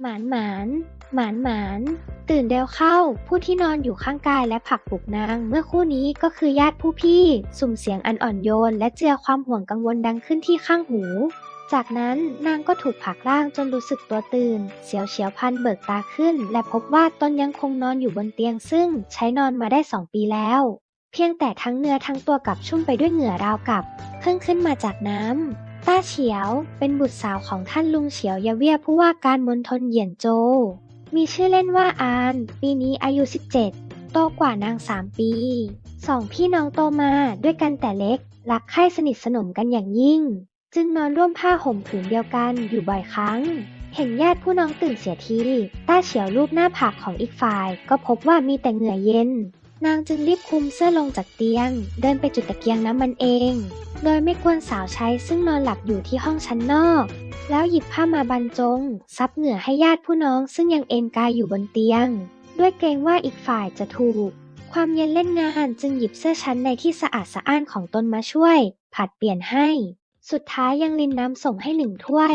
หมานหมาน หมานหมาน ตื่นเร็วเข้า ผู้ที่นอนอยู่ข้างกายและผลักปลุกนาง เมื่อคู่นี้ก็คือญาติผู้พี่ สุ่มเสียงอันอ่อนโยน และเจือความห่วงกังวลดังขึ้นที่ข้างหู จากนั้นนางก็ถูกผลักร่างจนรู้สึกตัวตื่น เสียวเฉียวพันเบิกตาขึ้น และพบว่าตนยังคงนอนอยู่บนเตียงซึ่งใช้นอนมาได้สองปีแล้ว เพียงแต่ทั้งเนื้อทั้งตัวกลับชุ่มไปด้วยเหงื่อราวกับเพิ่งขึ้นมาจากน้ำ ต้าเฉียวเป็นบุตรสาวของท่านลุงเฉียวยาเวียผู้ว่าการมณฑลเหยียนโจวมีชื่อเล่นว่าอาน ปีนี้อายุ 17 โตกว่านาง3ปี สองพี่น้องโตมาด้วยกันแต่เล็ก รักใคร่สนิทสนมกันอย่างยิ่ง จึงนอนร่วมผ้าห่มผืนเดียวกันอยู่บ่อยครั้ง เห็นญาติผู้น้องตื่นเสียที ต้าเฉียวรูปหน้าผากของอีกฝ่าย ก็พบว่ามีแต่เหงื่อเย็น นางจึงรีบคุมเสื้อลงจากเตียง เดินไปจุดตะเกียงน้ำมันเอง โดยไม่กวนสาวใช้ซึ่งนอนหลับอยู่ที่ห้องชั้นนอก แล้วหยิบผ้ามาบรรจง ซับเหงื่อให้ญาติผู้น้องซึ่งยังเอนกายอยู่บนเตียง ด้วยเกรงว่าอีกฝ่ายจะถูก ความเย็นเล่นงานจึงหยิบเสื้อชั้นในที่สะอาดสะอ้านของตนมาช่วย ผัดเปลี่ยนให้ สุดท้ายยังลินน้ำส่งให้หนึ่งถ้วย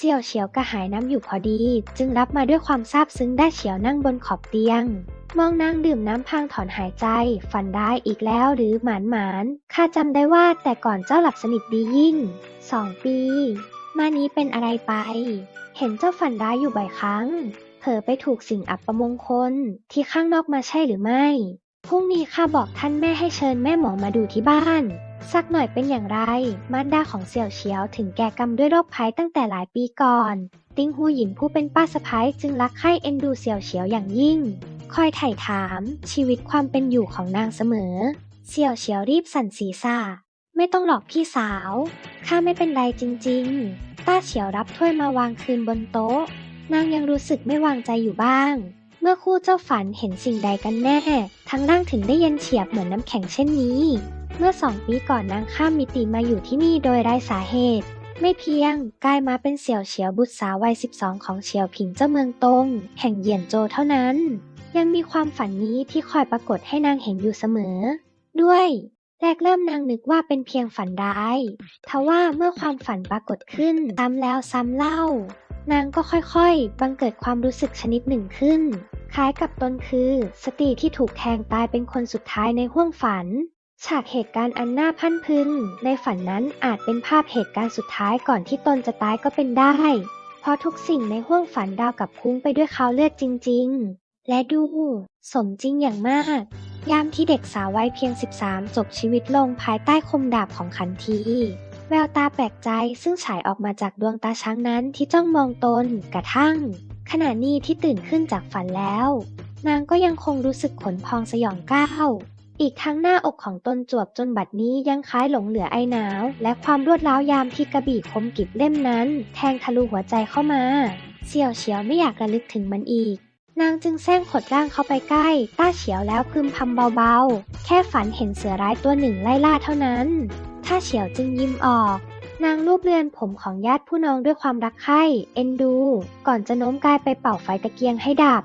เสี่ยวเฉียวกระหายน้ำอยู่พอดี จึงรับมาด้วยความซาบซึ้งได้เฉียวนั่งบนขอบเตียง มองนางดื่มน้ำพังถอนหายใจ ฝันได้อีกแล้วหรือหมานหมานข้าจำได้ว่าแต่ก่อนเจ้าหลับสนิทดียิ่งสองปี มานี้เป็นอะไรไป เห็นเจ้าฝันร้อยู่บ่อยครั้ง เผลอไปถูกสิ่งอับประมงคลที่ข้างนอกมาใช่หรือไม่พรุ่งนี้ข้าบอกท่านแม่ให้เชิญแม่หมอมาดูที่บ้าน สักหน่อยเป็นอย่างไร มารดาของเสี่ยวเฉียวถึงแก่กรรมด้วยโรคภัยตั้งแต่หลายปีก่อน ติ้งหูหยินผู้เป็นป้าสะพ้ายจึงรักใคร่เอ็นดูเสี่ยวเฉียวอย่างยิ่ง คอยไถ่ถามชีวิตความเป็นอยู่ของนางเสมอ เสี่ยวเฉียวรีบสั่นศีรษะไม่ต้องหลอกพี่สาว ข้าไม่เป็นไรจริง ๆ ต้าเฉียวรับถ้วยมาวางคืนบนโต๊ะ นางยังรู้สึกไม่วางใจอยู่บ้าง เมื่อคู่เจ้าฝันเห็นสิ่งใดกันแน่ ทั้งร่างถึงได้เย็นเฉียบเหมือนน้ำแข็งเช่นนี้ เมื่อสองปีก่อนนางข้ามมิติมาอยู่ที่นี่โดยไร้สาเหตุ ไม่เพียงกลายมาเป็นเสี่ยวเฉียวบุตรสาววัย 12 ของเฉียวผิงเจ้าเมืองตง แห่งเหยียนโจเท่านั้น ยังมีความฝันนี้ที่คอยปรากฏให้นางเห็นอยู่เสมอ ด้วยแรกเริ่มนางนึกว่าเป็นเพียงฝันร้ายทว่าเมื่อความฝันปรากฏขึ้นซ้ำแล้วซ้ำเล่า นางก็ค่อยๆ บังเกิดความรู้สึกชนิดหนึ่งขึ้น คล้ายกับตนคือ สตรีที่ถูกแทงตายเป็นคนสุดท้ายในห้วงฝัน ฉากเหตุการณ์อันน่าพันพึงในฝันนั้นอาจเป็นภาพเหตุการณ์สุดท้ายก่อนที่ตนจะตายก็เป็นได้ เพราะทุกสิ่งในห้วงฝันดาวกับคุ้งไปด้วยคาวเลือดจริง ๆ และดู สมจริงอย่างมาก ยามที่เด็กสาววัยเพียง 13 จบชีวิตลงภายใต้คมดาบของขันทีแววตาแปลกใจซึ่งฉายออกมาจากดวงตาช้างนั้นที่จ้องมองตนกระทั่ง ขณะนี้ที่ตื่นขึ้นจากฝันแล้ว นางก็ยังคงรู้สึกขนพองสยองก้าว อีกทั้งหน้าอกของตนจวบจนบัดนี้ยังคล้ายหลงเหลือไอหนาว และความรวดร้าวยามที่กระบี่คมกิบเล่มนั้น แทงทะลุหัวใจเข้ามาเสี่ยวเฉียวไม่อยากระลึกถึงมันอีก นางจึงแซงขดร่างเข้าไปใกล้ ต้าเฉียวแล้วพึมพำเบาๆ แค่ฝันเห็นเสือร้ายตัวหนึ่งไล่ล่าเท่านั้นต้าเฉียวจึงยิ้มออก นางรูปเรือนผมของญาติผู้น้องด้วยความรักใคร่เอ็นดู ก่อนจะโน้มกายไปเป่าไฟตะเกียงให้ดับ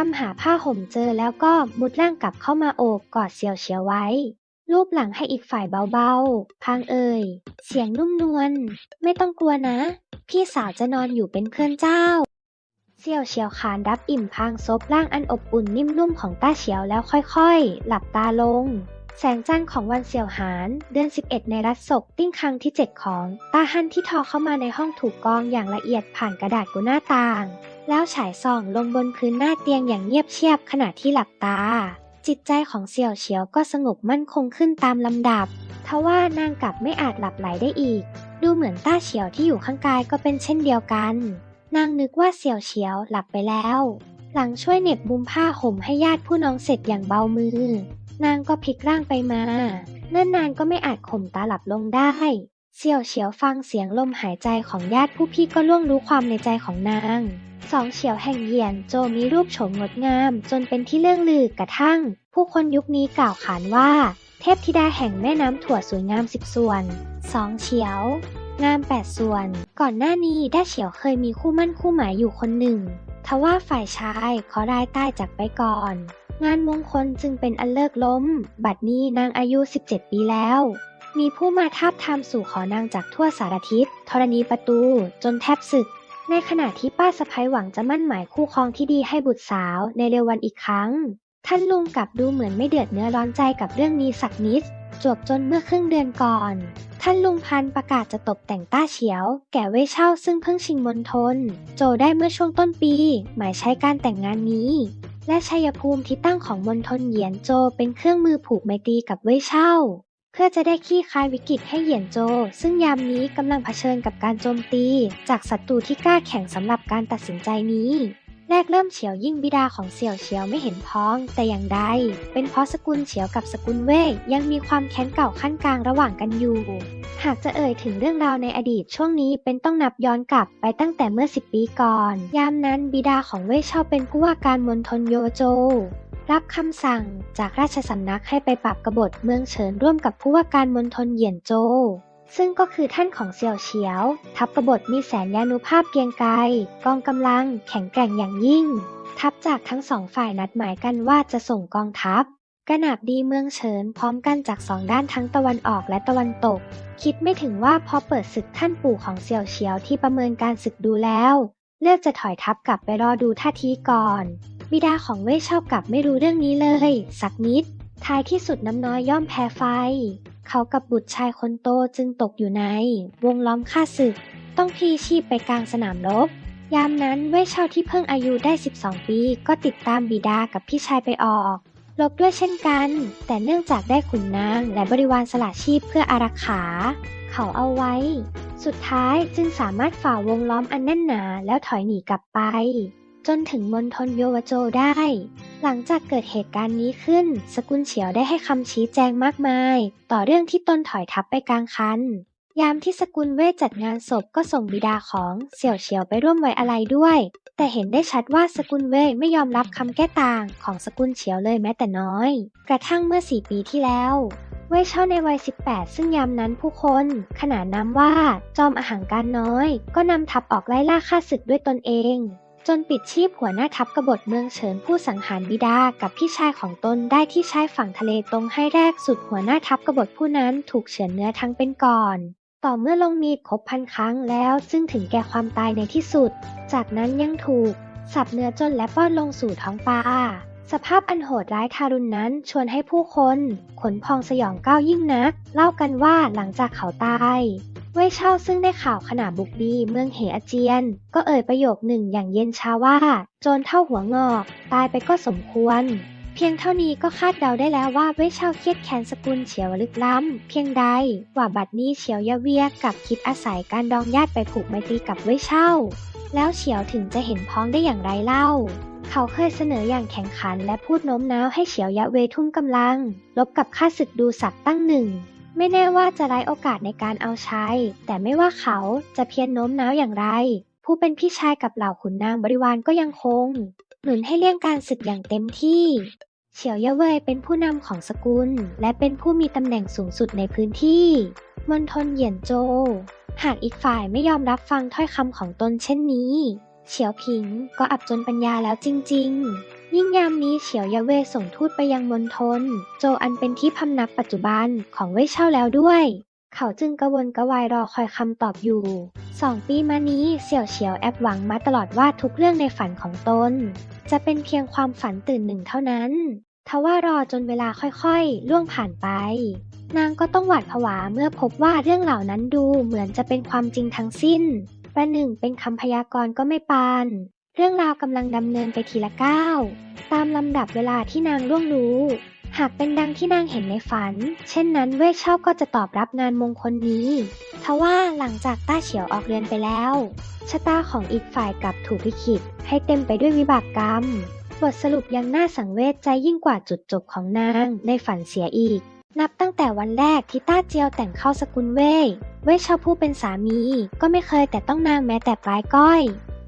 คำหาผ้าห่มเจอแล้วก็มุดร่างกลับเข้ามาโอบกอดเสียวเฉียวไว้ รูปหลังให้อีกฝ่ายเบาๆพางเอ่ย เสียงนุ่มนวล ไม่ต้องกลัวนะ พี่สาวจะนอนอยู่เป็นเพื่อนเจ้าเสี่ยวเฉียวขานรับอิ่มพางซบร่างอันอบอุ่นนิ่มนุ่มของต้าเฉียวแล้วค่อยๆ หลับตาลงแสงจันทร์ของวันเสี่ยวหาน เดือน 11 ในรัฐศกติ้งครั้งที่ 7 ของ ตาฮันที่ทอเข้ามาในห้องถูกกองอย่างละเอียดผ่านกระดาษกุหน้าต่าง แล้วฉายส่องลงบนพื้นหน้าเตียงอย่างเงียบเชียบขณะที่หลับตา จิตใจของเสี่ยวเฉียวก็สงบมั่นคงขึ้นตามลำดับทว่านางกลับไม่อาจหลับไหลได้อีก ดูเหมือนต้าเฉียวที่อยู่ข้างกายก็เป็นเช่นเดียวกัน นางนึกว่าเสี่ยวเฉียวหลับไปแล้ว หลังช่วยเหน็บมุมผ้าห่มให้ญาติผู้น้องเสร็จอย่างเบามือ นางก็พลิกร่างไปมาเนิ่นนานก็ไม่อาจข่มตาหลับลงได้เสี่ยวเฉียวฟังเสียงลมหายใจของญาติผู้พี่ก็ล่วงรู้ความในใจของนาง สองเฉียวแห่งเหยียนโจมีรูปโฉมงดงาม จนเป็นที่เรื่องลือกระทั่ง ผู้คนยุคนี้กล่าวขานว่า เทพธิดาแห่งแม่น้ำถั่วสวยงามสิบส่วนสองเฉียว งามแปดส่วน ก่อนหน้านี้ด้าเฉียวเคยมีคู่มั่นคู่หมายอยู่คนหนึ่ง ทว่าฝ่ายชายขอได้ใต้จากไปก่อน งานมงคลจึงเป็นอันเลิกล้ม บัดนี้นางอายุ 17 ปีแล้วมีผู้มาทาบทามสู่ขอนางจากทั่วสารทิศธรณีประตู จนแทบศึก ในขณะที่ป้าสะพ้ยหวังจะมั่นหมายคู่ครองที่ดีให้บุตรสาวในเร็ววันอีกครั้ง ท่านลุงกลับดูเหมือนไม่เดือดเนื้อร้อนใจกับเรื่องนี้สักนิด จวบจนเมื่อครึ่งเดือนก่อน ท่านลุงพันประกาศจะตบแต่งต้าเฉียว แก่เว่ยเช่าซึ่งเพิ่งชิงมณฑลโจได้เมื่อช่วงต้นปี หมายใช้การแต่งงานนี้ และชัยภูมิที่ตั้งของมณฑลเหยียนโจเป็นเครื่องมือผูกไมตรีกับเว่ยเช่า พื่อจะได้คลี่คายวิกฤตให้เหยียนโจ ซึ่งยามนี้กำลังเผชิญกับการโจมตี จากศัตรูที่กล้าแข่งสำหรับการตัดสินใจนี้แรกเริ่มเฉียวยิ่งบิดาของเสี่ยวเฉียวไม่เห็นพ้อง แต่อย่างใด เป็นเพราะสกุลเฉียวกับสกุลเว่ยยังมีความแค้นเก่าขั้นกลางระหว่างกันอยู่ หากจะเอ่ยถึงเรื่องราวในอดีตช่วงนี้เป็นต้องนับย้อนกลับไปตั้งแต่เมื่อ 10 ปีก่อน ยามนั้นบิดาของเว่ยช่าเป็นผู้ว่าการมณฑลโยโจ รับคำสั่งจากราชสำนักให้ไปปราบกบฏเมืองเฉินร่วมกับผู้ว่าการมณฑลเหยียนโจซึ่งก็คือท่านของเสี่ยวเฉียว ทัพกบฏมีแสนยานุภาพเกรียงไกรกองกำลังแข็งแกร่งอย่างยิ่ง ทัพจากทั้งสองฝ่ายนัดหมายกันว่าจะส่งกองทัพกระหนาบดีเมืองเฉินพร้อมกันจากสองด้านทั้งตะวันออกและตะวันตก คิดไม่ถึงว่าพอเปิดศึกท่านปู่ของเสี่ยวเฉียวที่ประเมินการศึกดูแล้ว เลือกจะถอยทัพกลับไปรอดูท่าทีก่อน บิดาของเว่ยช่ากลับไม่รู้เรื่องนี้เลย สักนิด ท้ายที่สุดน้ำน้อยย่อมแพ้ไฟ เขากับบุตรชายคนโตจึงตกอยู่ใน วงล้อมฆ่าศึก ต้องพลีชีพไปกลางสนามรบ ยามนั้นเว่ยเช่าที่เพิ่งอายุได้ 12 ปี ก็ติดตามบิดากับพี่ชายไปออกลบด้วยเช่นกัน แต่เนื่องจากได้ขุนนางและบริวารสละชีพเพื่ออารักขา เขาเอาไว้ สุดท้ายจึงสามารถฝ่าวงล้อมอันแน่นหนาแล้วถอยหนีกลับไป จนถึงมณฑลโยวโจได้ หลังจากเกิดเหตุการณ์นี้ขึ้น สกุลเฉียวได้ให้คำชี้แจงมากมาย ต่อเรื่องที่ตนถอยทัพไปกลางคัน ยามที่สกุลเวจัดงานศพก็ส่งบิดาของเสี่ยวเฉียวไปร่วมไว้อะไรด้วย แต่เห็นได้ชัดว่าสกุลเว่ยไม่ยอมรับคำแก้ต่างของสกุลเฉียวเลยแม้แต่น้อย กระทั่งเมื่อ4ปีที่แล้วเว่ยเช่าในวัย 18 ซึ่งยามนั้นผู้คน ขนานนามว่า จอมอาหังการน้อย ก็นำทัพออกไล่ล่าฆ่าศึกด้วยตนเอง จนปิดชีพหัวหน้าทัพกบฏเมืองเฉินผู้สังหารบิดากับพี่ชายของตนได้ที่ชายฝั่งทะเลตรงให้แรกสุดหัวหน้าทัพกบฏผู้นั้นถูกเฉือนเนื้อทั้งเป็นก่อนต่อเมื่อลงมีดครบพันครั้งแล้วซึ่งถึงแก่ความตายในที่สุด จากนั้นยังถูก สับเนื้อจนและป้อนลงสู่ท้องปลาสภาพอันโหดร้ายทารุณนั้นชวนให้ผู้คน ขนพองสยองก้าวยิ่งนัก เล่ากันว่าหลังจากเขาตาย เว่ยเช่าซึ่งได้ข่าวขนาบุกดีเมืองเหอาเจียน ก็เอ่ยประโยคหนึ่งอย่างเย็นชาว่า โจรเท่าหัวงอก ตายไปก็สมควร เพียงเท่านี้ก็คาดเดาได้แล้วว่าเว่ยเช่าเครียดแค้นสกุลเฉียวลึกล้ำ เพียงใดว่าบัดนี้เฉียวยาเวียกับคิดอาศัยการดองญาติไปผูกไมตรีกับเว่ยเช่า แล้วเฉียวถึงจะเห็นพ้องได้อย่างไรเล่าเขาเคยเสนออย่างแข่งขันและพูดโน้มน้าวให้เฉียวยะเวทุ่มกำลัง ลบกับข้าศึกดูสักตั้งหนึ่ง ไม่แน่ว่าจะไร้โอกาสในการเอาใช้ แต่ไม่ว่าเขาจะเพียรโน้มน้าวอย่างไร ผู้เป็นพี่ชายกับเหล่าขุนนางบริวารก็ยังคง หนุนให้เลี่ยงการศึกอย่างเต็มที่ เฉียวเยะเวยเป็นผู้นำของสกุล และเป็นผู้มีตำแหน่งสูงสุดในพื้นที่มณฑลเหยียนโจ หากอีกฝ่ายไม่ยอมรับฟังถ้อยคำของตนเช่นนี้ เฉียวผิงก็อับจนปัญญาแล้วจริง ๆ ยิ่งยามนี้เฉียวยะเว่ส่งทูตไปยังมณฑลโจอันเป็นที่พำนักปัจจุบันของเว่ยเช่าแล้วด้วย เขาจึงกระวนกระวายรอคอยคำตอบอยู่สองปีมานี้เสี่ยวเฉียวแอบหวังมาตลอดว่าทุกเรื่องในฝันของตน จะเป็นเพียงความฝันตื่นหนึ่งเท่านั้นทว่ารอจนเวลาค่อยๆ ล่วงผ่านไป นางก็ต้องหวาดผวาเมื่อพบว่าเรื่องเหล่านั้นดูเหมือนจะเป็นความจริงทั้งสิ้นประหนึ่งเป็นคำพยากรณ์ก็ไม่ปาน เรื่องราวกำลังดำเนินไปทีละก้าว ตามลำดับเวลาที่นางล่วงรู้ หากเป็นดังที่นางเห็นในฝัน เช่นนั้นเว่ยเช่าก็จะตอบรับงานมงคลนี้ทว่าหลังจากต้าเฉียวออกเรือนไปแล้ว ชะตาของอีกฝ่ายกลับถูกลิขิต ให้เต็มไปด้วยวิบากกรรม บทสรุปยังน่าสังเวชใจยิ่งกว่าจุดจบของนางในฝันเสียอีก นับตั้งแต่วันแรกที่ต้าเจียวแต่งเข้าสกุลเว่ยเว่ยเช่าผู้เป็นสามี ก็ไม่เคยแต่ต้องนางแม้แต่ปลายก้อย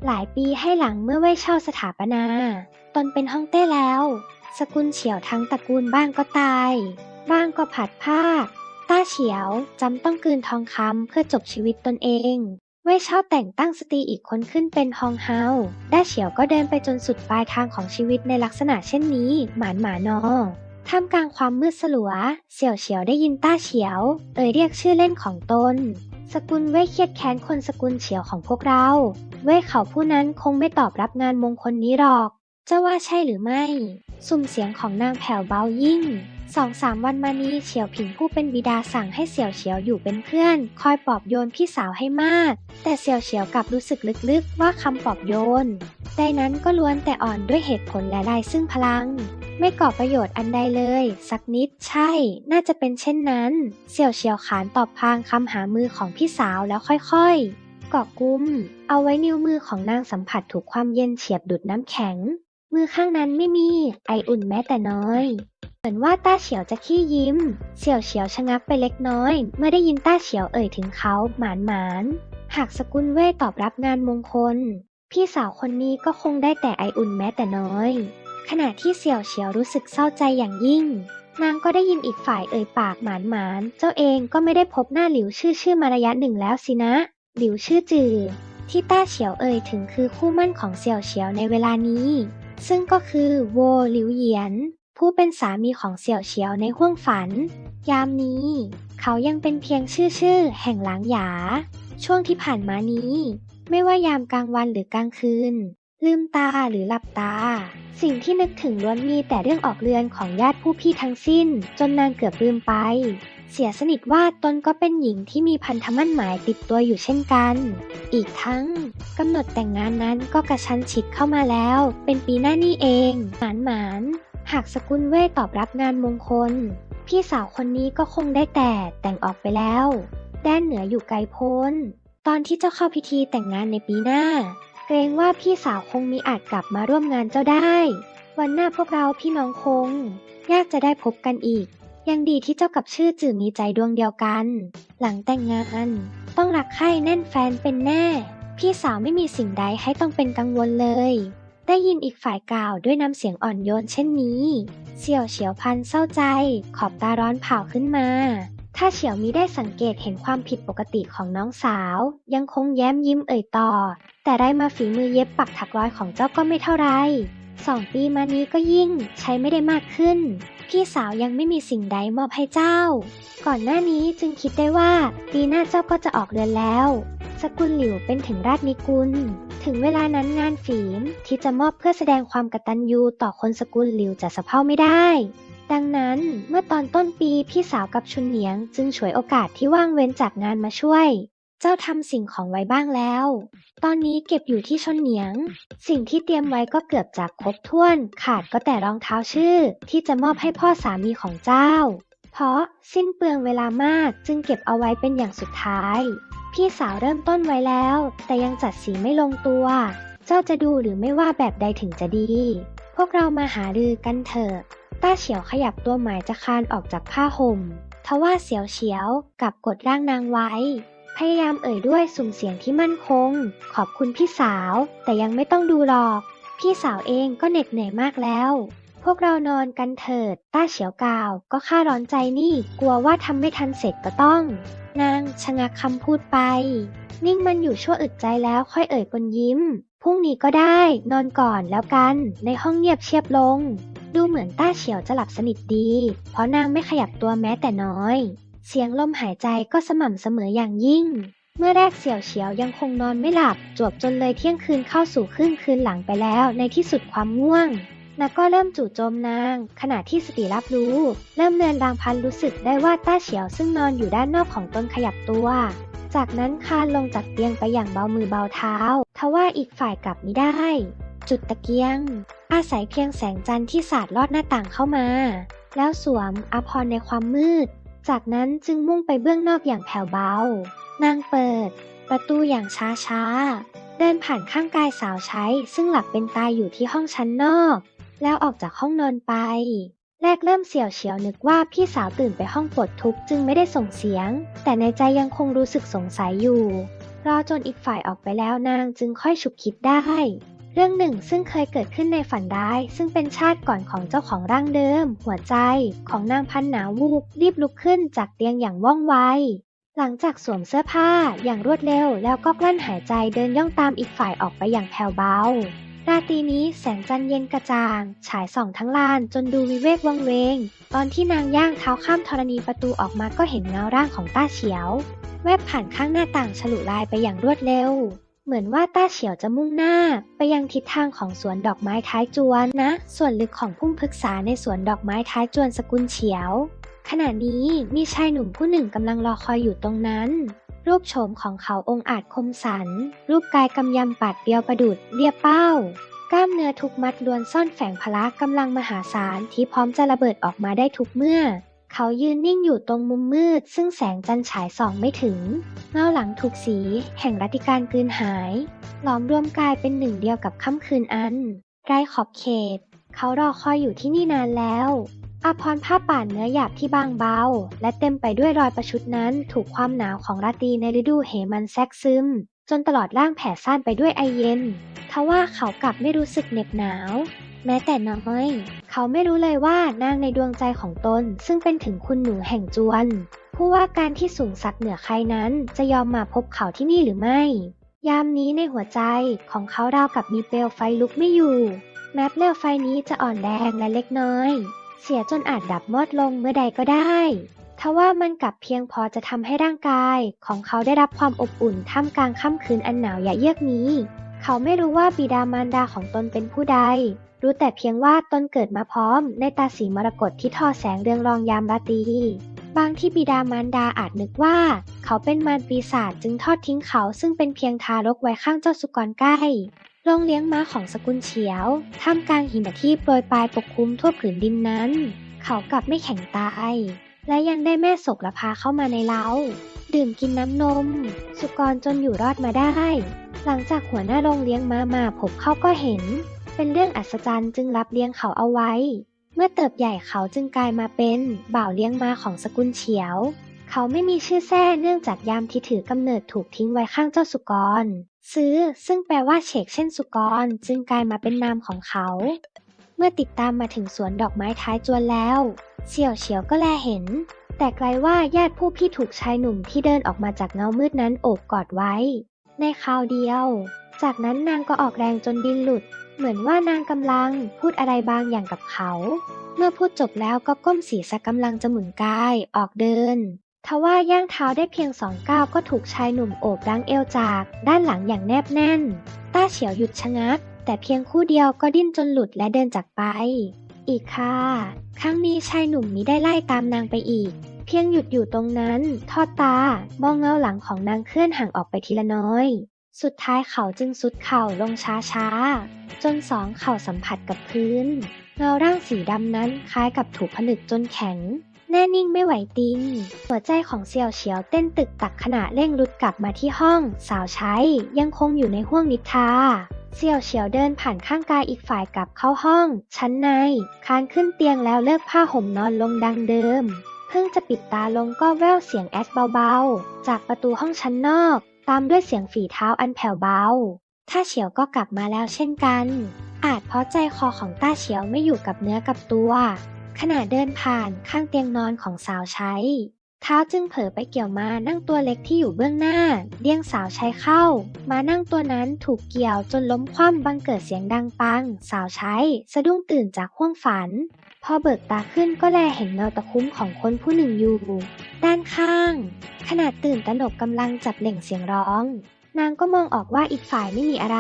หลายปีให้หลังเมื่อเว่ยเช่าสถาปนา ตนเป็นฮ่องเต้แล้ว สกุลเฉียวทั้งตระกูลบ้างก็ตาย บ้างก็ผัดผ้าต้าเฉียวจำต้องกืนทองคำเพื่อจบชีวิตตนเอง เว่ยเช่าแต่งตั้งสตรีอีกคนขึ้นเป็นฮองเฮาด้าเฉียวก็เดินไปจนสุดปลายทางของชีวิตในลักษณะเช่นนี้หมานหมานอท่ามกลางความมืดสลัว เสี่ยวเฉียวได้ยินต้าเฉียว เอ่ยเรียกชื่อเล่นของตน สกุลเว่ยเครียดแค้นคนสกุลเฉียวของพวกเรา เว่ยเขาผู้นั้นคงไม่ตอบรับงานมงคลนี้หรอก จะว่าใช่หรือไม่ สุ่มเสียงของนางแผ่วเบายิ่งสองสามวันมานี้เฉียวผิงผู้เป็นบิดาสั่งให้เสี่ยวเฉียวอยู่เป็นเพื่อน คอยปลอบโยนพี่สาวให้มาก แต่เสี่ยวเฉียวกลับรู้สึกลึกๆว่าคำปลอบโยนใดนั้นก็ล้วนแต่อ่อนด้วยเหตุผลและลายซึ่งพลัง ไม่ก่อประโยชน์อันใดเลย สักนิดใช่ น่าจะเป็นเช่นนั้น เสี่ยวเฉียวขานตอบพางคำหามือของพี่สาวแล้วค่อยๆ เกาะกุม เอาไว้นิ้วมือของนางสัมผัสถูกความเย็นเฉียบดุดน้ำแข็ง มือข้างนั้นไม่มี ไออุ่นแม้แต่น้อย เหมือนว่าต้าเฉียวจะขี้ยิ้มเสี่ยวเฉียวชะงักไปเล็กน้อย เมื่อได้ยินต้าเฉียวเอ่ยถึงเขาหมานหมานหากสกุลเว่ยตอบรับงานมงคล พี่สาวคนนี้ก็คงได้แต่ไออุ่นแม้แต่น้อย ขณะที่เสี่ยวเฉียวรู้สึกเศร้าใจอย่างยิ่ง นางก็ได้ยินอีกฝ่ายเอ่ยปากหมานหมาน เจ้าเองก็ไม่ได้พบหน้าหลิวชื่อชื่อมาระยะหนึ่งแล้วสินะ หลิวชื่อจือ ที่ต้าเฉียวเอ่ยถึงคือคู่มั่นของเสี่ยวเฉียวในเวลานี้ ซึ่งก็คือโวหลิวเหยียน ผู้เป็นสามีของเสี่ยวเฉียวในห้วงฝัน ยามนี้ เขายังเป็นเพียงชื่อชื่อแห่งหลางหยา ช่วงที่ผ่านมานี้ ไม่ว่ายามกลางวันหรือกลางคืน ลืมตาหรือหลับตา สิ่งที่นึกถึงล้วนมีแต่เรื่องออกเรือนของญาติผู้พี่ทั้งสิ้น จนนางเกือบลืมไป เสียสนิทว่าตนก็เป็นหญิงที่มีพันธมั่นหมายติดตัวอยู่เช่นกัน อีกทั้งกำหนดแต่งงานนั้นก็กระชั้นชิดเข้ามาแล้ว เป็นปีหน้านี่เอง หมานหมานหากสกุลเว่ตอบรับงานมงคล พี่สาวคนนี้ก็คงได้แต่แต่งออกไปแล้ว แดนเหนืออยู่ไกลโพ้น ตอนที่เจ้าเข้าพิธีแต่งงานในปีหน้า เกรงว่าพี่สาวคงมีอาจกลับมาร่วมงานเจ้าได้ วันหน้าพวกเราพี่น้องคง ยากจะได้พบกันอีก ยังดีที่เจ้ากับชื่อจื่อมีใจดวงเดียวกัน หลังแต่งงานต้องรักใคร่แน่นแฟนเป็นแน่ พี่สาวไม่มีสิ่งใดให้ต้องเป็นกังวลเลย ได้ยินอีกฝ่ายกล่าวด้วยน้ำเสียงอ่อนโยนเช่นนี้เสี่ยวเฉียวพันเศร้าใจ ขอบตาร้อนเผาขึ้นมา ถ้าเฉียวมีได้สังเกตเห็นความผิดปกติของน้องสาว ยังคงแย้มยิ้มเอ่ยต่อ แต่ได้มาฝีมือเย็บปักถักร้อยของเจ้าก็ไม่เท่าไรสองปีมานี้ก็ยิ่งใช้ไม่ได้มากขึ้น พี่สาวยังไม่มีสิ่งใดมอบให้เจ้า ก่อนหน้านี้จึงคิดได้ว่าปีหน้าเจ้าก็จะออกเรือนแล้ว สกุลหลิวเป็นถึงราชนิกุล ถึงเวลานั้นงานฝีมที่จะมอบเพื่อแสดงความกตัญญูต่อคนสกุลหลิวจะสะเพร่าไม่ได้ ดังนั้นเมื่อตอนต้นปีพี่สาวกับชุนเหนียงจึงฉวยโอกาสที่ว่างเว้นจากงานมาช่วย เจ้าทำสิ่งของไว้บ้างแล้ว ตอนนี้เก็บอยู่ที่ชนเหนียง สิ่งที่เตรียมไว้ก็เกือบจะครบถ้วน ขาดก็แต่รองเท้าชื่อ ที่จะมอบให้พ่อสามีของเจ้า เพราะสิ้นเปลืองเวลามากจึงเก็บเอาไว้เป็นอย่างสุดท้าย พี่สาวเริ่มต้นไว้แล้ว แต่ยังจัดสีไม่ลงตัว เจ้าจะดูหรือไม่ว่าแบบใดถึงจะดี พวกเรามาหารือกันเถอะ ต้าเฉียวขยับตัวหมายจะคานออกจากผ้าห่มทว่าเสียวเฉียวกลับกดร่างนางไว้ พยายามเอ่ยด้วยสุ่มเสียงที่มั่นคง ขอบคุณพี่สาว แต่ยังไม่ต้องดูหรอก พี่สาวเองก็เหน็ดเหนื่อยมากแล้ว พวกเรานอนกันเถิด ต้าเฉียวกล่าว ก็ข้าร้อนใจนี่ กลัวว่าทำไม่ทันเสร็จก็ต้อง นางชะงักคำพูดไป นิ่งมันอยู่ชั่วอึดใจแล้วค่อยเอ่ยปนยิ้ม พรุ่งนี้ก็ได้ นอนก่อนแล้วกัน ในห้องเงียบเชียบลง ดูเหมือนต้าเฉียวจะหลับสนิทดี เพราะนางไม่ขยับตัวแม้แต่น้อย เสียงลมหายใจก็สม่ำเสมออย่างยิ่ง เมื่อแรกเสี่ยวเฉียวยังคงนอนไม่หลับ จวบจนเลยเที่ยงคืนเข้าสู่ครึ่งคืนหลังไปแล้ว ในที่สุดความง่วงนางก็เริ่มจู่โจมนาง ขณะที่สติรับรู้ เริ่มเลือนรางพันรู้สึกได้ว่าต้าเฉียวซึ่งนอนอยู่ด้านนอกของตนขยับตัว จากนั้นคานลงจากเตียงไปอย่างเบามือเบาเท้า ทว่าอีกฝ่ายกลับไมิได้ จุดตะเกียง อาศัยเพียงแสงจันทร์ที่สาดลอดหน้าต่างเข้ามา แล้วสวมอภรในความมืด จากนั้นจึงมุ่งไปเบื้องนอกอย่างแผ่วเบา นางเปิด ประตูอย่างช้าๆ เดินผ่านข้างกายสาวใช้ ซึ่งหลับเป็นตายอยู่ที่ห้องชั้นนอก แล้วออกจากห้องนอนไป แรกเริ่มเสี่ยวเฉียวนึกว่าพี่สาวตื่นไปห้องปลดทุกข์จึงไม่ได้ส่งเสียง แต่ในใจยังคงรู้สึกสงสัยอยู่ รอจนอีกฝ่ายออกไปแล้วนางจึงค่อยฉุกคิดได้ รื่องหนึ่งซึ่งเคยเกิดขึ้นในฝันร้าย ซึ่งเป็นชาติก่อนของเจ้าของร่างเดิม หัวใจ ของนางพันหนาวูบรีบลุกขึ้นจากเตียงอย่างว่องไวหลังจากสวมเสื้อผ้าอย่างรวดเร็ว แล้วก็กลั้นหายใจเดินย่องตามอีกฝ่ายออกไปอย่างแผ่วเบาราตรีนี้แสงจันทร์เย็นกระจ่าง ฉายส่องทั้งลานจนดูวิเวกวังเวง ตอนที่นางย่างเท้าข้ามธรณีประตูออกมาก็เห็นเงาร่างของต้าเฉียว แวบผ่านข้างหน้าต่างฉลุลายไปอย่างรวดเร็ว เหมือนว่าต้าเฉียวจะมุ่งหน้า ไปยังทิศทางของสวนดอกไม้ท้ายจวนนะ ส่วนลึกของพุ่มพฤกษาในสวนดอกไม้ท้ายจวนสกุลเฉียว ขณะนี้มีชายหนุ่มผู้หนึ่งกำลังรอคอยอยู่ตรงนั้น รูปโฉมของเขาองค์อาจคมสัน รูปกายกำยำปัดเดียวประดุดเรียบเป้ากล้ามเนื้อทุกมัดล้วนซ่อนแฝงพละกำลังมหาศาลที่พร้อมจะระเบิดออกมาได้ทุกเมื่อ เขายืนนิ่งอยู่ตรงมุมมืด ซึ่งแสงจันทร์ฉายส่องไม่ถึง เงาหลังถูกสี แห่งรัติการกลืนหายหลอมรวมกายเป็นหนึ่งเดียวกับค่ำคืนอันไร้ขอบเขต เขารอคอยอยู่ที่นี่นานแล้วอาพรผ้าป่านเนื้อหยาบที่บางเบา และเต็มไปด้วยรอยประชุดนั้นถูกความหนาวของราตรีในฤดูเหมันแทรกซึม จนตลอดร่างแผ่ซ่านไปด้วยไอเย็น ทว่าเขากลับไม่รู้สึกเหน็บหนาว แม้แต่น้อย เขาไม่รู้เลยว่านางในดวงใจของตน ซึ่งเป็นถึงคุณหนูแห่งจวน ผู้ว่าการที่สูงสักเหนือใครนั้นจะยอมมาพบเขาที่นี่หรือไม่ ยามนี้ในหัวใจของเขาราวกับมีเปลวไฟลุกไม่อยู่ แม้เปลวไฟนี้จะอ่อนแรงและเล็กน้อย เสียจนอาจดับมอดลงเมื่อใดก็ได้ ทว่ามันกลับเพียงพอจะทำให้ร่างกายของเขาได้รับความอบอุ่นท่ามกลางค่ำคืนอันหนาวอย่าเยือกนี้ เขาไม่รู้ว่าบิดามารดาของตนเป็นผู้ใด รู้แต่เพียงว่าตนเกิดมาพร้อม ในตาสีมรกตที่ทอแสงเรืองรองยามราตรีบางที่บิดามารดาอาจนึกว่า เขาเป็นมารปีศาจจึงทอดทิ้งเขาซึ่งเป็นเพียงทารกไว้ข้างเจ้าสุกรใกล้โรงเลี้ยงม้าของสกุลเฉียวท่ามกลางหิมะที่โปรยปลายปกคลุมทั่วผืนดินนั้น เขากลับไม่แข็งตาย และยังได้แม่ศกละพาเข้ามาในเล้า ดื่มกินน้ำนม สุกรจนอยู่รอดมาได้ หลังจากหัวหน้าโรงเลี้ยงม้ามาพบเขาก็เห็น เป็นเรื่องอัศจรรย์จึงรับเลี้ยงเขาเอาไว้ เมื่อเติบใหญ่เขาจึงกลายมาเป็นบ่าวเลี้ยงม้าของสกุลเฉียว เขาไม่มีชื่อแท้เนื่องจากยามที่ถือกำเนิดถูกทิ้งไว้ข้างเจ้าสุกร ซื้อ ซึ่งแปลว่าเฉกเช่นสุกร จึงกลายมาเป็นนามของเขา เมื่อติดตามมาถึงสวนดอกไม้ท้ายจวนแล้วเสี่ยวเฉียวก็แลเห็น แต่ไกลว่าญาติผู้พี่ถูกชายหนุ่มที่เดินออกมาจากเงามืดนั้นโอบกอดไว้ ในคราวเดียว จากนั้นนางก็ออกแรงจนดินหลุด เหมือนว่านางกำลังพูดอะไรบางอย่างกับเขา เมื่อพูดจบแล้วก็ก้มศีรษะกำลังจะหมุนกายออกเดินทว่าย่างเท้าได้เพียงสองก้าวก็ถูกชายหนุ่มโอบดังเอวจาก ด้านหลังอย่างแนบแน่น ต้าเฉียวหยุดชะงัก แต่เพียงคู่เดียวก็ดิ้นจนหลุดและเดินจากไป อีกค่ะ ครั้งนี้ชายหนุ่มมิได้ไล่ตามนางไปอีก เพียงหยุดอยู่ตรงนั้น ทอดตา มองเงาหลังของนางเคลื่อนห่างออกไปทีละน้อย สุดท้ายเขาจึงสุดเข่าลงช้าๆ จนสองเข่าสัมผัสกับพื้น เงาร่างสีดำนั้นคล้ายกับถูกผนึกจนแข็งแน่นิ่งไม่ไหวติง หัวใจของเสี่ยวเฉียวเต้นตึกตักขณะเร่งรุดกลับมาที่ห้อง สาวใช้ยังคงอยู่ในห้วงนิทรา เสี่ยวเฉียวเดินผ่านข้างกายอีกฝ่ายกลับเข้าห้อง ชั้นใน คานขึ้นเตียงแล้วเลิกผ้าห่มนอนลงดังเดิม เพิ่งจะปิดตาลงก็แว่วเสียงแอสเบาๆ จากประตูห้องชั้นนอก ตามด้วยเสียงฝีเท้าอันแผ่วเบาท่าเฉียวก็กลับมาแล้วเช่นกัน อาจเพราะใจคอของต้าเฉียวไม่อยู่กับเนื้อกับตัวขณะเดินผ่านข้างเตียงนอนของสาวใช้ ท้าจึงเผลอไปเกี่ยวมานั่งตัวเล็กที่อยู่เบื้องหน้า เลี้ยงสาวใช้เข้ามานั่งตัวนั้นถูกเกี่ยวจนล้มคว่ำบังเกิดเสียงดังปัง สาวใช้ สะดุ้งตื่นจากห้วงฝัน พอเบิกตาขึ้นก็แลเห็นเงาตะคุ้มของคนผู้หนึ่งอยู่ ด้านข้างขณะตื่นตระหนกกำลังจับเหล่งเสียงร้อง นางก็มองออกว่าอีกฝ่ายไม่มีอะไร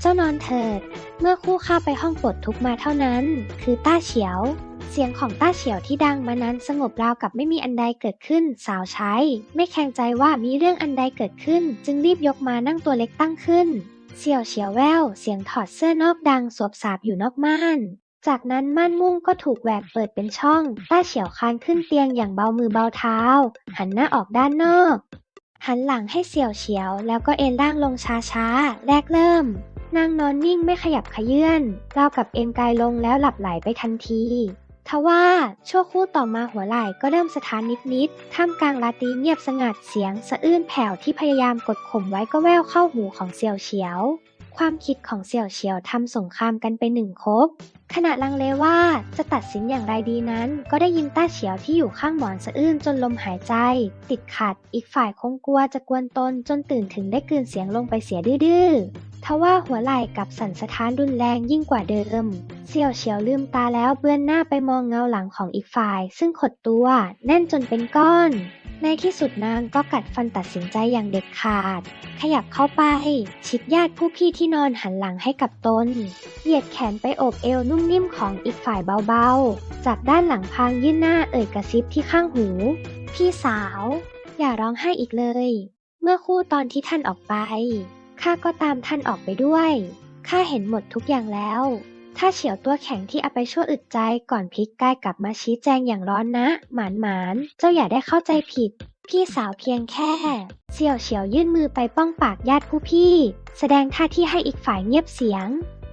เจ้านอนเถิด เมื่อคู่ข้าไปห้องปลดทุกมาเท่านั้น คือต้าเฉียว เสียงของต้าเฉียวที่ดังมานั้นสงบราวกับไม่มีอันใดเกิดขึ้น สาวใช้ ไม่แข็งใจว่ามีเรื่องอันใดเกิดขึ้น จึงรีบยกมานั่งตัวเล็กตั้งขึ้นเสี่ยวเฉียวแววเสียงถอดเสื้อนอกดังสวบสาบอยู่นอกม่านจากนั้นม่านมุ้งก็ถูกแหวกเปิดเป็นช่อง ต้าเฉียวคานขึ้นเตียงอย่างเบามือเบาเท้า หันหน้าออกด้านนอก หันหลังให้เสี่ยวเฉียว แล้วก็เอนร่างลงช้าๆ แรกเริ่ม นางนอนนิ่งไม่ขยับขยื่นราวกับเอนกายลงแล้วหลับไหลไปทันที ทว่าชั่วคู่ต่อมาหัวไหล่ก็เริ่มสถานนิดๆท่ามกลางราตรีเงียบสงัดเสียงสะอื้นแผ่วที่พยายามกดข่มไว้ก็แว่วเข้าหูของเสี่ยวเฉียว ความคิดของเสี่ยวเฉียวทำสงครามกันไปหนึ่งคบขณะลังเลว่าจะตัดสินอย่างไรดีนั้น ก็ได้ยินต้าเฉียวที่อยู่ข้างหมอนสะอื้นจนลมหายใจ ติดขัด อีกฝ่ายคงกลัวจะกวนตนจนตื่นถึงได้กลืนเสียงลงไปเสียดื้อ ทว่าหัวไหล่กับสั่นสะท้านรุนแรงยิ่งกว่าเดิม เสี่ยวเฉียวลืมตาแล้วเบือนหน้าไปมองเงาหลังของอีกฝ่าย ซึ่งขดตัวแน่นจนเป็นก้อน ในที่สุดนางก็กัดฟันตัดสินใจอย่างเด็ดขาด ขยับเข้าไป ชิดญาติผู้พี่ที่นอนหันหลังให้กับตน เหยียดแขนไปโอบเอวนุ่มนิ่มของอีกฝ่ายเบาๆ จากด้านหลังพางยื่นหน้าเอ่ยกระซิบที่ข้างหู พี่สาว อย่าร้องไห้อีกเลย เมื่อคู่ตอนที่ท่านออกไป ข้าก็ตามท่านออกไปด้วย ข้าเห็นหมดทุกอย่างแล้ว ถ้าเฉียวตัวแข็งที่เอาไปชั่วอึดใจก่อนพลิกกายกลับมาชี้แจงอย่างร้อนนะ หมานหมานเจ้าอย่าได้เข้าใจผิด พี่สาวเพียงแค่เสี่ยวเฉียวยื่นมือไปป้องปากญาติผู้พี่ แสดงท่าที่ให้อีกฝ่ายเงียบเสียง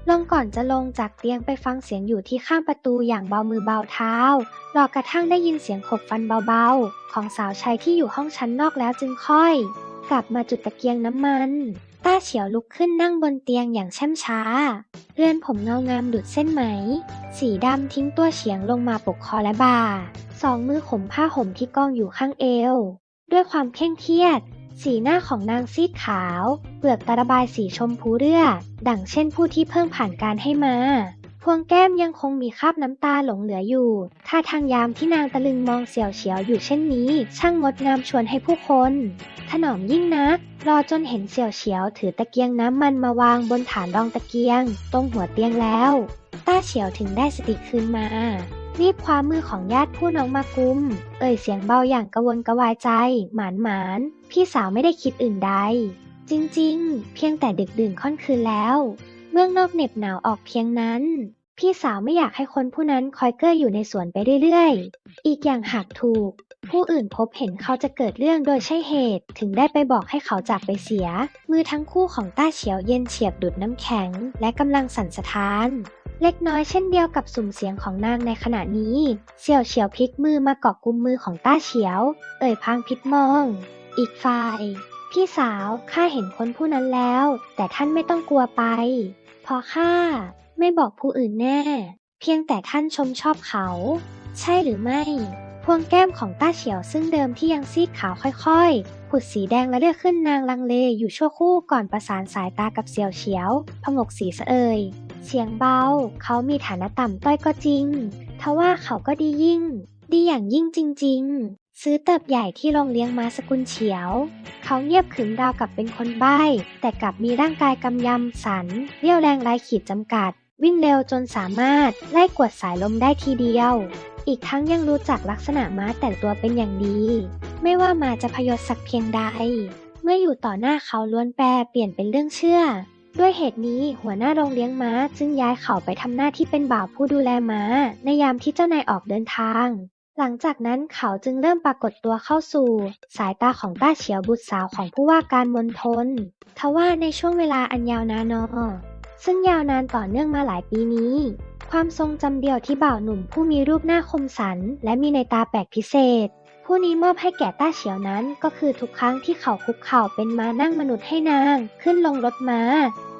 ลงก่อนจะลงจากเตียงไปฟังเสียงอยู่ที่ข้างประตูอย่างเบามือเบาเท้ารอกระทั่งได้ยินเสียงขบฟันเบาๆ ของสาวใช้ที่อยู่ห้องชั้นนอกแล้วจึงค่อย กลับมาจุดตะเกียงน้ำมัน ต้าเฉียวลุกขึ้นนั่งบนเตียงอย่างช่ำช้า เรือนผมเงางามดุดเส้นไหม สีดำทิ้งตัวเฉียงลงมาปกคอและบ่า สองมือข่มผ้าห่มที่กองอยู่ข้างเอว ด้วยความเคร่งเครียด สีหน้าของนางซีดขาว เปลือกตาระบายสีชมพูเลือดดั่งเช่นผู้ที่เพิ่งผ่านการให้มา พวงแก้มยังคงมีคราบน้ำตาหลงเหลืออยู่ ท่าทางยามที่นางตะลึงมองเสี่ยวเฉียวอยู่เช่นนี้ ช่างงดงามชวนให้ผู้คน ถนอมยิ่งนัก รอจนเห็นเสี่ยวเฉียวถือตะเกียงน้ำมันมาวางบนฐานรองตะเกียง ตรงหัวเตียงแล้ว ต้าเฉียวถึงได้สติคืนมารีบคว้ามือของญาติผู้น้องมากุม เอ่ยเสียงเบาอย่างกระวนกระวายใจ หมานหมาน พี่สาวไม่ได้คิดอื่นใด จริง ๆ เพียงแต่ดึกดื่นค่อนคืนแล้ว เมืองนอกเหน็บหนาวออกเพียงนั้น พี่สาวไม่อยากให้คนผู้นั้นคอยเก้ออยู่ในสวนไปเรื่อยๆ อีกอย่างหากถูก ผู้อื่นพบเห็นเขาจะเกิดเรื่องโดยใช่เหตุ ถึงได้ไปบอกให้เขาจากไปเสีย มือทั้งคู่ของต้าเฉียวเย็นเฉียบดุดน้ำแข็ง และกำลังสั่นสะท้านเล็กน้อยเช่นเดียวกับสุ่มเสียงของนางในขณะนี้ เสี่ยวเฉียวพลิกมือมาเกาะกุมมือของต้าเฉียว เอ่ยพางพิษมอง อีกฝ่าย พี่สาวข้าเห็นคนผู้นั้นแล้ว แต่ท่านไม่ต้องกลัวไปเพราะข้าไม่บอกผู้อื่นแน่ เพียงแต่ท่านชมชอบเขา ใช่หรือไม่ พวงแก้มของต้าเฉียวซึ่งเดิมที่ยังซีดขาวค่อยๆ ผุดสีแดงและเลือดขึ้นนางลังเลอยู่ชั่วคู่ก่อนประสานสายตากับเสี่ยวเฉียวพงกสีสเอยเสียงเบา เขามีฐานะต่ำต้อยก็จริง ทว่าเขาก็ดียิ่ง ดีอย่างยิ่งจริง ๆ ซื้อเติบใหญ่ที่โรงเลี้ยงม้าสกุลเฉียว เขาเงียบขรึมราวกับเป็นคนใบ้ แต่กลับมีร่างกายกำยำสัน เรี่ยวแรงไร้ขีดจำกัด วิ่งเร็วจนสามารถไล่กวดสายลมได้ทีเดียว อีกทั้งยังรู้จักลักษณะม้าแต่งตัวเป็นอย่างดี ไม่ว่ามาจะพยศสักเพียงใด เมื่ออยู่ต่อหน้าเขาล้วนแปรเปลี่ยนเป็นเรื่องเชื่อ ด้วยเหตุนี้หัวหน้าโรงเลี้ยงม้าจึงย้ายเขาไปทำหน้าที่เป็นบ่าวผู้ดูแลม้า ในยามที่เจ้านายออกเดินทาง หลังจากนั้นเขาจึงเริ่มปรากฏตัวเข้าสู่ สายตาของต้าเฉียวบุตรสาวของผู้ว่าการมณฑลทว่าในช่วงเวลาอันยาวนานอซึ่งยาวนานต่อเนื่องมาหลายปีนี้ ความทรงจำเดียวที่บ่าวหนุ่มผู้มีรูปหน้าคมสัน และมีในตาแปลกพิเศษ ผู้นี้มอบให้แก่ต้าเฉียวนั้นก็คือทุกครั้งที่เขาคุกเข่าเป็นม้านั่งมนุษย์ให้นาง ขึ้นลงรถม้า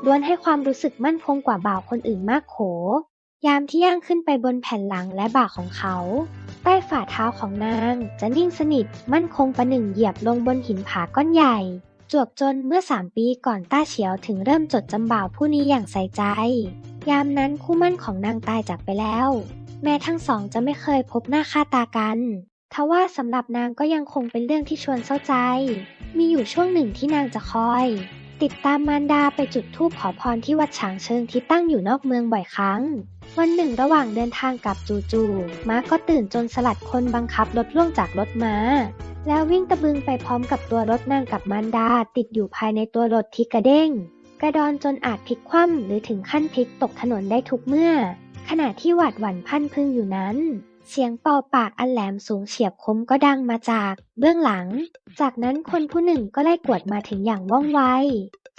ล้วนให้ความรู้สึกมั่นคงกว่าบ่าวคนอื่นมากโข ยามที่ย่างขึ้นไปบนแผ่นหลังและบ่าของเขา ใต้ฝ่าเท้าของนางจะนิ่งสนิทมั่นคงประหนึ่งเหยียบลงบนหินผาก้อนใหญ่ จวบจนเมื่อสามปีก่อนต้าเฉียวถึงเริ่มจดจำบ่าวผู้นี้อย่างใส่ใจ ยามนั้นคู่มั่นของนางตายจากไปแล้ว แม้ทั้งสองจะไม่เคยพบหน้าค่าตากันทว่าสำหรับนางก็ยังคงเป็นเรื่องที่ชวนเศร้าใจ มีอยู่ช่วงหนึ่งที่นางจะคอย ติดตามมารดาไปจุดธูปขอพรที่วัดฉางเชิงที่ตั้งอยู่นอกเมืองบ่อยครั้ง วันหนึ่งระหว่างเดินทางกลับจู่ๆม้าก็ตื่นจนสลัดคนบังคับรถล่วงจากรถม้า แล้ววิ่งตะบึงไปพร้อมกับตัวรถนางกับมันดา ติดอยู่ภายในตัวรถที่กระเด้ง กระดอนจนอาจพลิกคว่ำหรือถึงขั้นพลิกตกถนนได้ทุกเมื่อ ขณะที่หวาดหวั่นพันพึ่งอยู่นั้น เสียงเป่าปากอันแหลมสูงเฉียบคมก็ดังมาจากเบื้องหลัง จากนั้นคนผู้หนึ่งก็ไล่กวดมาถึงอย่างว่องไว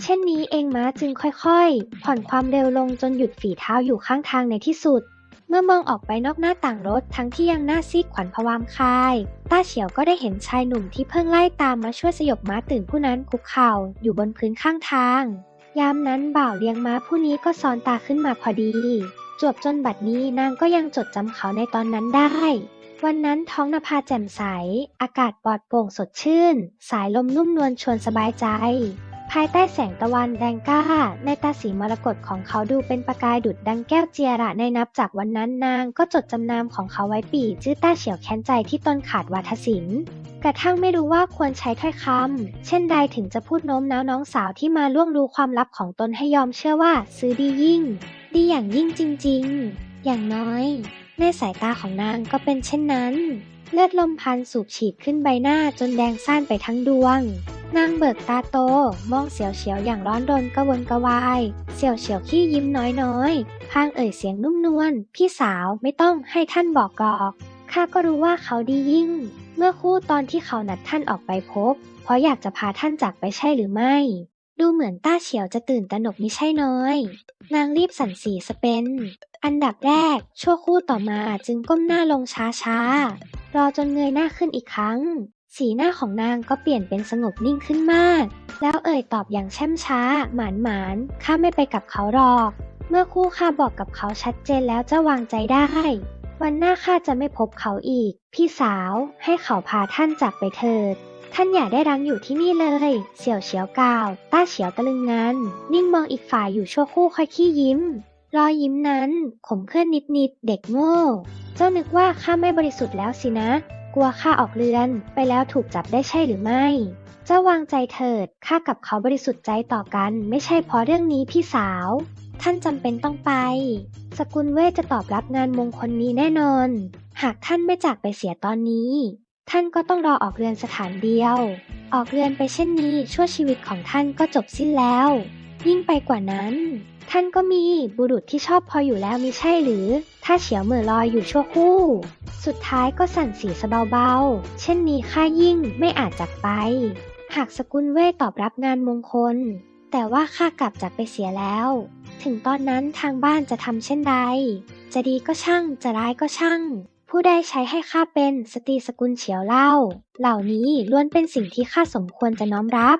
เช่นนี้เองม้าจึงค่อยๆ ผ่อนความเร็วลงจนหยุดฝีเท้าอยู่ข้างทางในที่สุด เมื่อมองออกไปนอกหน้าต่างรถทั้งที่ยังหน้าซีดขวัญผวามคาย ต้าเฉียวก็ได้เห็นชายหนุ่มที่เพิ่งไล่ตามมาช่วยสยบม้าตื่นผู้นั้นคุกเข่าอยู่บนพื้นข้างทาง ยามนั้นบ่าวเลี้ยงม้าผู้นี้ก็ซ้อนตาขึ้นมาพอดี จวบจนบัดนี้นางก็ยังจดจำเขาในตอนนั้นได้ วันนั้นท้องนภาแจ่มใส อากาศปลอดโปร่งสดชื่น สายลมนุ่มนวลชวนสบายใจ ภายใต้แสงตะวันแดงกล้า ในตาสีมรกตของเขาดูเป็นประกายดุดดังแก้วเจียระในนับจากวันนั้นนางก็จดจำนามของเขาไว้ปีจื้อต้าเฉียวแค้นใจที่ตนขาดวาทศิลป์กระทั่งไม่รู้ว่าควรใช้ถ้อยคำ เช่นใดถึงจะพูดโน้มน้าวน้องสาวที่มาล่วงรู้ความลับของตนให้ยอมเชื่อว่าซื้อดียิ่ง ดีอย่างยิ่งจริงๆ อย่างน้อย ในสายตาของนางก็เป็นเช่นนั้น เลือดลมพันสูบฉีดขึ้นใบหน้าจนแดงซ่านไปทั้งดวง นางเบิกตาโต มองเสียวเฉียวอย่างร้อนรนกระวนกระวาย เสียวเฉียวขี้ยิ้มน้อยๆ พางเอ่ยเสียงนุ่มนวล พี่สาวไม่ต้องให้ท่านบอกกอกข้าก็รู้ว่าเขาดียิ่ง เมื่อคู่ตอนที่เขานัดท่านออกไปพบ เพราะอยากจะพาท่านจากไปใช่หรือไม่ ดูเหมือนต้าเฉียวจะตื่นตระหนกมิใช่น้อย นางรีบสั่นสีสเปน อันดับแรก ชั่วคู่ต่อมาจึงก้มหน้าลงช้าๆ รอจนเงยหน้าขึ้นอีกครั้ง สีหน้าของนางก็เปลี่ยนเป็นสงบนิ่งขึ้นมาก แล้วเอ่ยตอบอย่างแช่มช้า หมานหมานข้าไม่ไปกับเขาหรอก เมื่อคู่ข้าบอกกับเขาชัดเจนแล้วจะวางใจได้ วันหน้าข้าจะไม่พบเขาอีก พี่สาว ให้เขาพาท่านจากไปเถิด ท่านอย่าได้รังอยู่ที่นี่เลย เสี่ยวเฉียวกล่าว ต้าเฉียวตะลึงงันนิ่งมองอีกฝ่ายอยู่ชั่วคู่ค่อยขี้ยิ้ม รอยยิ้มนั้นขมขื่นนิดๆ เด็กโง่ เจ้านึกว่าข้าไม่บริสุทธิ์แล้วสินะ กลัวข้าออกเรือนไปแล้วถูกจับได้ใช่หรือไม่ เจ้าวางใจเถิด ข้ากับเขาบริสุทธิ์ใจต่อกัน ไม่ใช่เพราะเรื่องนี้พี่สาว ท่านจำเป็นต้องไป สกุลเวทจะตอบรับงานมงคลนี้แน่นอน หากท่านไม่จากไปเสียตอนนี้ ท่านก็ต้องรอออกเรือนสถานเดียว ออกเรือนไปเช่นนี้ชั่วชีวิตของท่านก็จบสิ้นแล้ว ยิ่งไปกว่านั้น ท่านก็มีบุรุษที่ชอบพออยู่แล้วมิใช่หรือ ถ้าเฉียวเหม่อลอยอยู่ชั่วคู่ สุดท้ายก็สั่นสีสเบาๆ เช่นนี้ข้ายิ่งไม่อาจจากไป หากสกุลเวทตอบรับงานมงคล แต่ว่าข้ากลับจากไปเสียแล้ว ถึงตอนนั้นทางบ้านจะทำเช่นใด จะดีก็ช่าง จะร้ายก็ช่าง ผู้ใดใช้ให้ข้าเป็นสตรีสกุลเฉียวเล่า เหล่านี้ล้วนเป็นสิ่งที่ข้าสมควรจะน้อมรับ